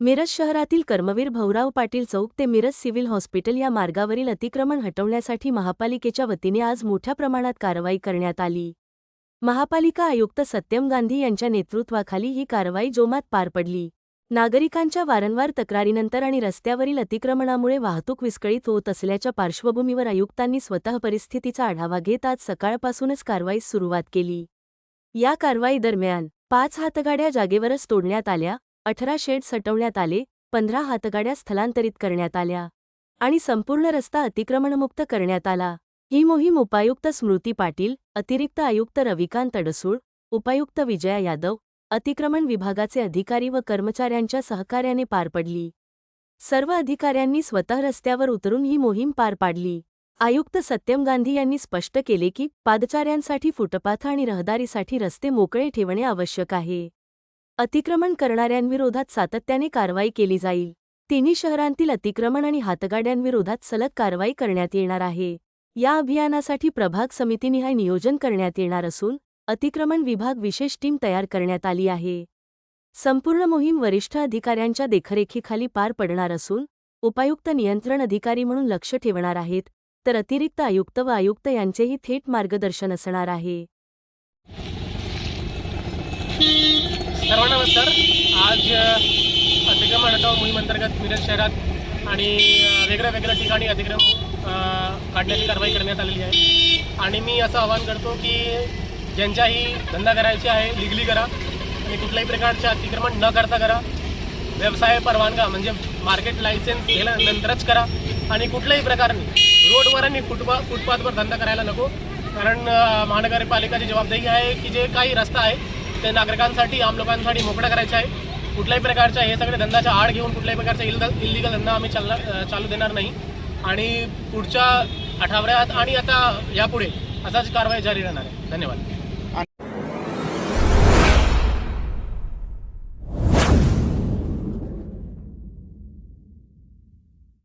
मिरज शहरातील कर्मवीर भाऊराव पाटील चौक ते Miraj civil hospital या मार्गावरील अतिक्रमण हटवण्यासाठी महापालिकेच्या वतीने आज मोठ्या प्रमाणात कारवाई करण्यात आली. महापालिका आयुक्त सत्यम गांधी यांच्या नेतृत्वाखाली ही कारवाई जोमात पार पडली. नागरिकांच्या वारंवार तक्रारीनंतर आणि रस्त्यावरील अतिक्रमणामुळे वाहतूक विस्कळीत होत असल्याच्या पार्श्वभूमीवर आयुक्तांनी स्वतः परिस्थितीचा आढावा घेत आज सकाळपासूनच कारवाईस सुरुवात केली. या कारवाई दरम्यान पाच हातगाड्या जागेवरच तोडण्यात आल्या अठरा शेड सटवण्यात आले पंधरा हातगाड्या स्थलांतरित करण्यात आल्या आणि संपूर्ण रस्ता अतिक्रमणमुक्त करण्यात आला. ही मोहीम उपायुक्त स्मृती पाटील अतिरिक्त आयुक्त रविकांत अडसूळ उपायुक्त विजया यादव अतिक्रमण विभागाचे अधिकारी व कर्मचाऱ्यांच्या सहकार्याने पार पडली. सर्व अधिकाऱ्यांनी स्वतः रस्त्यावर उतरून ही मोहीम पार पाडली. आयुक्त सत्यम गांधी यांनी स्पष्ट केले की पादचाऱ्यांसाठी फुटपाथ आणि रहदारीसाठी रस्ते मोकळे ठेवणे आवश्यक आहे. अतिक्रमण करणाऱ्यांविरोधात सातत्याने कारवाई केली जाईल. तिन्ही शहरांतील अतिक्रमण आणि हातगाड्यांविरोधात सलग कारवाई करण्यात येणार आहे. या अभियानासाठी प्रभाग समितीनिहाय नियोजन करण्यात येणार असून अतिक्रमण विभाग विशेष टीम तयार करण्यात आली आहे. संपूर्ण मोहीम वरिष्ठ अधिकाऱ्यांच्या देखरेखीखाली पार पडणार असून उपायुक्त नियंत्रण अधिकारी म्हणून लक्ष ठेवणार आहेत तर अतिरिक्त आयुक्त व आयुक्त यांचेही थेट मार्गदर्शन असणार आहे. सर्वांना नमस्कार. आज अतिक्रम अतिक्रमण हटाव मोहीमअंतर्गत मिरज शहरात आणि वेगळ्या वेगळ्या ठिकाणी अतिक्रम काढण्याची कारवाई करण्यात आलेली आहे. आणि मी असं आवाहन करतो की ज्यांच्याही धंदा करायचे आहे लिगली करा. आणि कुठल्याही प्रकारचे अतिक्रमण न करता करा. व्यवसाय परवानगा म्हणजे मार्केट लायसन्स गेल्यानंतरच करा. आणि कुठल्याही प्रकारने रोडवर आणि फुटपा फुटपाथवर धंदा करायला नको. कारण महानगरपालिकाची जबाबदारी आहे की जे काही रस्ता आहे ते नागरिकांसाठी आम लोकांसाठी मोकळा करायचा आहे. कुठल्याही प्रकारच्या हे सगळे धंद्याच्या आड घेऊन कुठल्याही प्रकारचा इल इलिगल धंदा आम्ही चालणार चालू देणार नाही. आणि पुढच्या आठवड्यात आणि आता यापुढे असाच कारवाई जारी राहणार आहे. धन्यवाद.